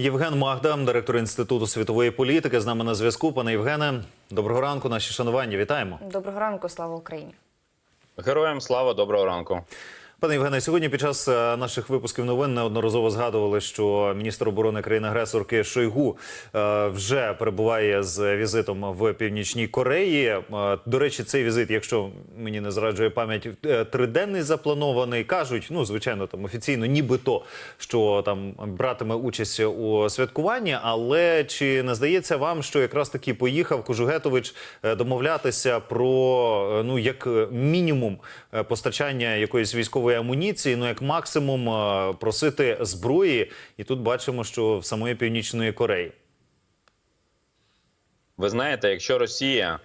Євген Магда, директор інституту світової політики, з нами на зв'язку. Пане Євгене, доброго ранку. Наші шанування. Вітаємо. Доброго ранку, слава Україні. Героям слава, доброго ранку. Пане Євгене, сьогодні під час е, наших випусків новин неодноразово згадували, що міністр оборони країни-агресорки Шойгу е, вже перебуває з візитом в північній Кореї. Е, До речі, цей візит, якщо мені не зраджує пам'ять, триденний запланований. кажуть, ну звичайно, там офіційно, нібито що там братиме участь у святкуванні. Але чи не здається вам, що якраз таки поїхав Кожугетович домовлятися про ну як мінімум постачання якоїсь військової амуніції, ну як максимум е, просити зброї, і тут бачимо, що в самої північної Кореї. Ви знаєте, якщо Росія,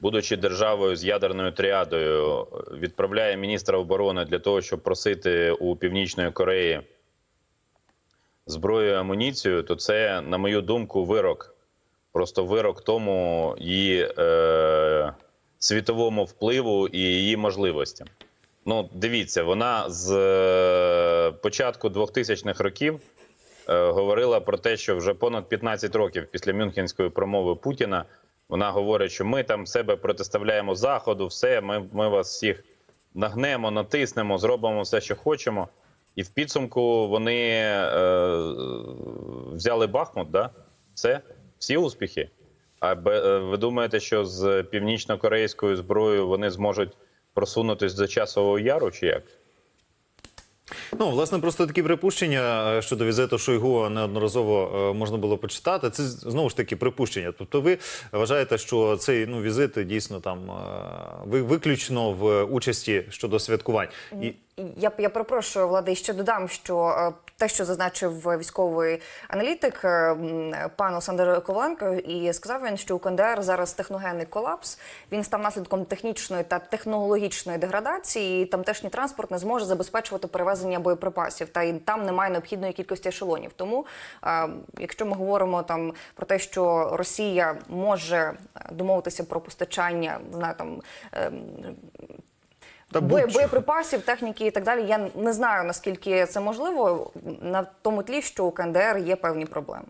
будучи державою з ядерною тріадою, відправляє міністра оборони для того, щоб просити у Північної Кореї зброю і амуніцію, то це, на мою думку, вирок. Просто вирок тому її е, світовому впливу і її можливостям. Ну, дивіться, вона з е, початку 2000-х років е, говорила про те, що вже понад 15 років після Мюнхенської промови Путіна вона говорить, що ми там себе протиставляємо Заходу, все, ми, ми вас всіх нагнемо, натиснемо, зробимо все, що хочемо. І в підсумку вони е, взяли Бахмут, да? Все, всі успіхи. А е, ви думаєте, що з північно-корейською зброєю вони зможуть просунутись до часового яру, чи як? Ну, власне, просто такі припущення е, щодо візиту Шойгу неодноразово е, можна було почитати. Це знову ж таки припущення. Тобто, ви вважаєте, що цей ну візит дійсно там е, ви- виключно в участі щодо святкувань. І Я я перепрошую, влади, ще додам, що е, те, що зазначив військовий аналітик е, пан Олександр Коваленко, і сказав він, що у КНДР зараз техногенний колапс. Він став наслідком технічної та технологічної деградації. і Тамтешній транспорт не зможе забезпечувати перевезення боєприпасів, та й там немає необхідної кількості ешелонів. Тому, е, якщо ми говоримо там про те, що Росія може домовитися про постачання, не знаю, там. Та Бої, боєприпасів, техніки і так далі. Я не знаю наскільки це можливо на тому тлі, що у КНДР є певні проблеми.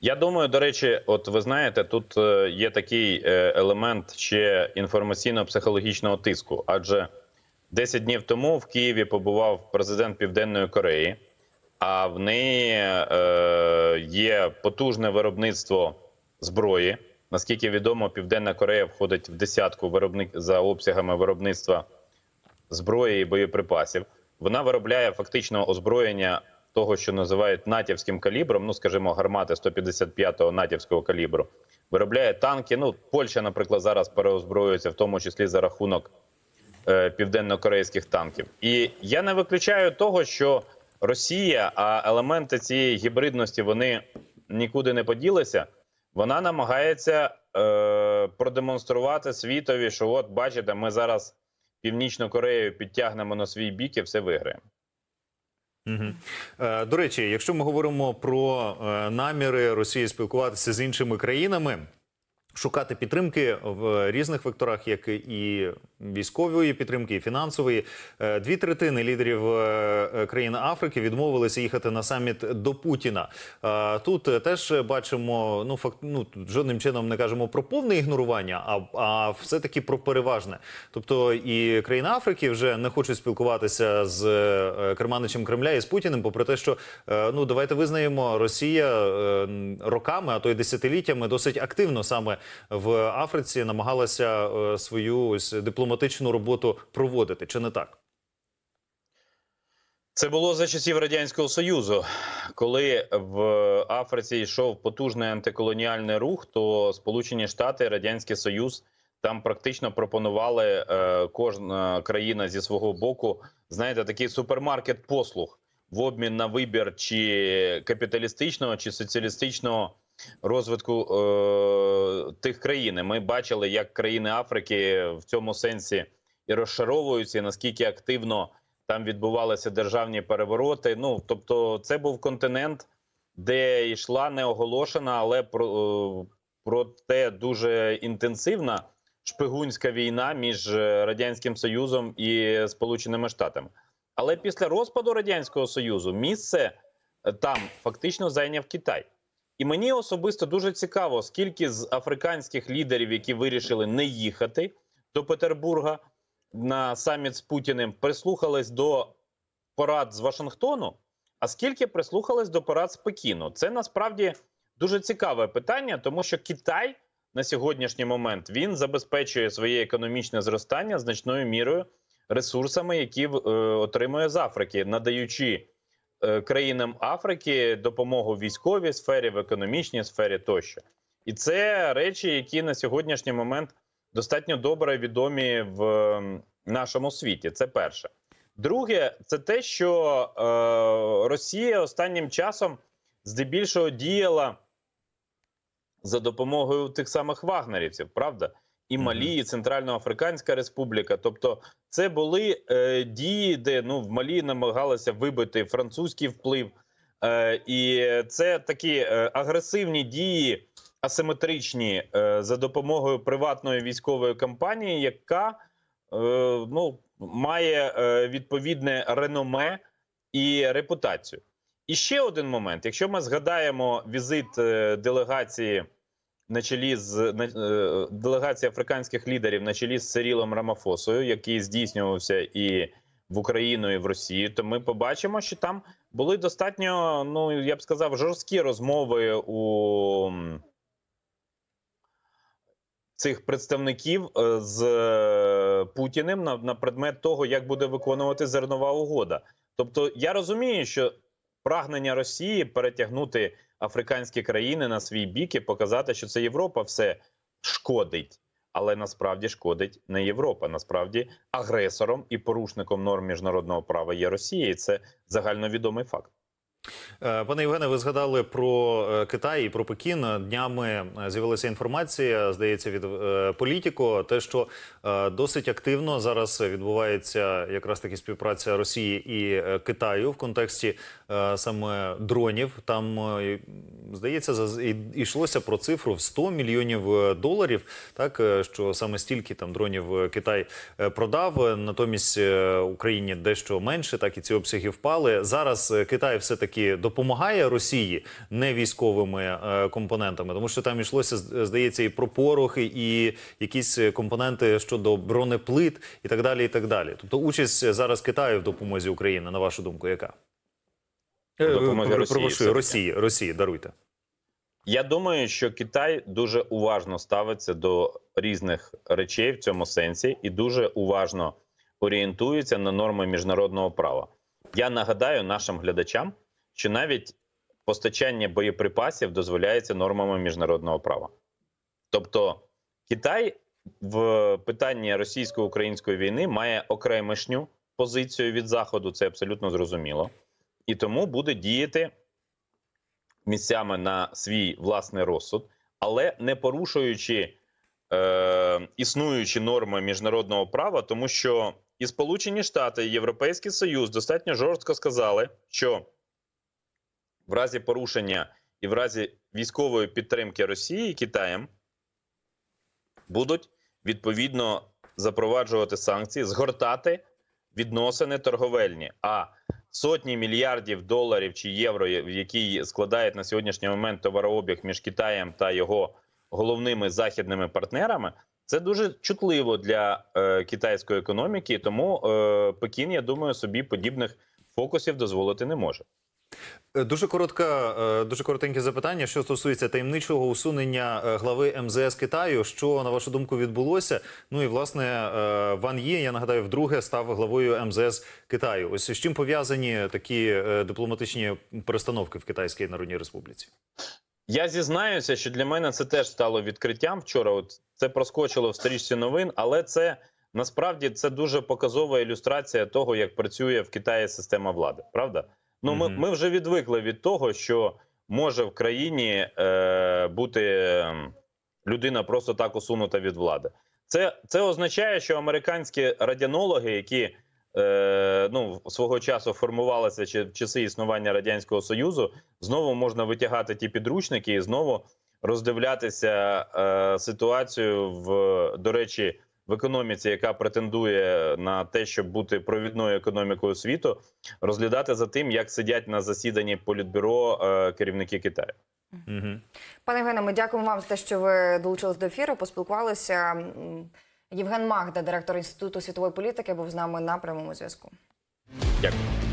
Я думаю, до речі, от ви знаєте, тут е, є такий е, елемент ще інформаційно-психологічного тиску. Адже 10 днів тому в Києві побував президент Південної Кореї, а в неї е, є потужне виробництво зброї. Наскільки відомо, Південна Корея входить в десятку виробник за обсягами виробництва зброї і боєприпасів. Вона виробляє фактично озброєння того, що називають натівським калібром. Ну, скажімо, гармати 155-го натівського калібру. Виробляє танки. Ну, Польща, наприклад, зараз переозброюється, в тому числі за рахунок е, південно-корейських танків. І я не виключаю того, що Росія, а елементи цієї гібридності вони нікуди не поділися. Вона намагається е, продемонструвати світові, що от бачите, ми зараз Північну Корею підтягнемо на свій бік і все виграємо. Е, до речі, якщо ми говоримо про е, наміри Росії спілкуватися з іншими країнами. Шукати підтримки в різних векторах, як і військової підтримки, і фінансової. Е, Дві третини лідерів е, країн Африки відмовилися їхати на саміт до Путіна. Е, Тут е, теж бачимо, ну факт, ну жодним чином не кажемо про повне ігнорування, а, а все таки про переважне. Тобто і країни Африки вже не хочуть спілкуватися з е, керманичем Кремля і з Путіним, попри те, що е, ну давайте визнаємо, Росія е, роками, а то й десятиліттями, досить активно саме в Африці намагалася е, свою ось дипломатичну роботу проводити. Чи не так? Це було за часів радянського союзу, коли в Африці йшов потужний антиколоніальний рух, то Сполучені Штати, Радянський Союз там практично пропонували е, кожна країна зі свого боку, знаєте, такий супермаркет послуг в обмін на вибір чи капіталістичного, чи соціалістичного розвитку е, тих країн. Ми бачили, як країни Африки в цьому сенсі і розшаровуються, і наскільки активно там відбувалися державні перевороти. Ну тобто, це був континент, де йшла неоголошена, але про, проте дуже інтенсивна шпигунська війна між е, радянським союзом і Сполученими Штатами. Але після розпаду радянського союзу місце е, там фактично зайняв Китай. І мені особисто дуже цікаво, скільки з африканських лідерів, які вирішили не їхати до Петербурга на саміт з Путіним, прислухались до порад з Вашингтону, а скільки прислухались до порад з Пекіну. Це насправді дуже цікаве питання, тому що Китай на сьогоднішній момент він забезпечує своє економічне зростання значною мірою ресурсами, які е, отримує з Африки, надаючи е, країнам Африки допомогу в військовій сфері, в економічній сфері тощо. І це речі, які на сьогоднішній момент достатньо добре відомі в нашому світі. Це перше. Друге, це те, що е, Росія останнім часом здебільшого діяла за допомогою тих самих вагнерівців, правда? І. Малі, і Центральноафриканська Республіка. Тобто, це були е, дії, де ну в Малі намагалися вибити французький вплив, е, і це такі е, агресивні дії, асиметричні е, за допомогою приватної військової компанії, яка е, ну має е, відповідне реноме і репутацію. І ще один момент: якщо ми згадаємо візит е, делегації на чолі з на, е, делегації африканських лідерів на чолі з Сирілом Рамафосою, який здійснювався і в Україну, і в Росію, то ми побачимо, що там були достатньо, ну я б сказав, жорсткі розмови у цих представників е, з е, Путіним на, на предмет того, як буде виконувати зернова угода. Тобто, я розумію, що прагнення Росії перетягнути африканські країни на свій бік і показати, що це Європа все шкодить. Але насправді шкодить не Європа. Насправді агресором і порушником норм міжнародного права є Росія, і це загальновідомий факт. Е, Пане Євгене, ви згадали про е, Китай і про Пекін. Днями е, з'явилася інформація, здається, від політико, те, що досить активно зараз відбувається якраз таки співпраця Росії і Китаю в контексті саме дронів. Там здається, йшлося про цифру в 100 мільйонів доларів. Так що саме стільки там дронів Китай продав. Натомість Україні дещо менше, так і ці обсяги впали. Зараз Китай все таки допомагає Росії не військовими е, компонентами, тому що там йшлося здається і про порохи, і якісь е, компоненти щодо бронеплит, і так далі. І так далі. Тобто, участь зараз Китаю в допомозі України, на вашу думку, яка? В допомозі Е, Росії Перепрошую. Росії, Росії, даруйте. Я думаю, що Китай дуже уважно ставиться до різних речей в цьому сенсі і дуже уважно орієнтується на норми міжнародного права. Я нагадаю нашим глядачам, що навіть постачання боєприпасів дозволяється нормами міжнародного права. Тобто Китай в питанні російсько-української війни має окремишню позицію від Заходу, це абсолютно зрозуміло, і тому буде діяти місцями на свій власний розсуд, але не порушуючи е, існуючі норми міжнародного права, тому що і Сполучені Штати, і Європейський Союз достатньо жорстко сказали, що в разі порушення і в разі військової підтримки Росії Китаєм будуть відповідно запроваджувати санкції, згортати відносини торговельні. А сотні мільярдів доларів чи євро, які складають на сьогоднішній момент товарообіг між Китаєм та його головними західними партнерами, це дуже чутливо для е, китайської економіки. Тому е, Пекін, я думаю, собі подібних фокусів дозволити не може. Е, Дуже коротка, е, дуже коротеньке запитання, що стосується таємничого усунення е, глави МЗС Китаю. Що на вашу думку відбулося? Ну і власне Ван Є, я нагадаю, вдруге став главою МЗС Китаю. Ось з чим пов'язані такі дипломатичні перестановки в Китайській Народній Республіці? Я зізнаюся, що для мене це теж стало відкриттям. Вчора от це проскочило в стрічці новин, але це насправді це дуже показова ілюстрація того, як працює в Китаї система влади. Правда? Ну ми, ми вже відвикли від того, що може в країні е, бути ем, людина просто так усунута від влади. Це, це означає, що американські радіонологи, які е, ну, свого часу формувалися чи в часи існування радянського союзу, знову можна витягати ті підручники і знову роздивлятися е, ситуацію в до речі в економіці, яка претендує на те, щоб бути провідною економікою світу, розглядати за тим, як сидять на засіданні політбюро е, керівники Китаю. Угу. Пане Євгене, ми дякуємо вам за те, що ви долучились до ефіру, поспілкувалися. Євген Магда, директор інституту світової політики, був з нами на прямому зв'язку. Дякую.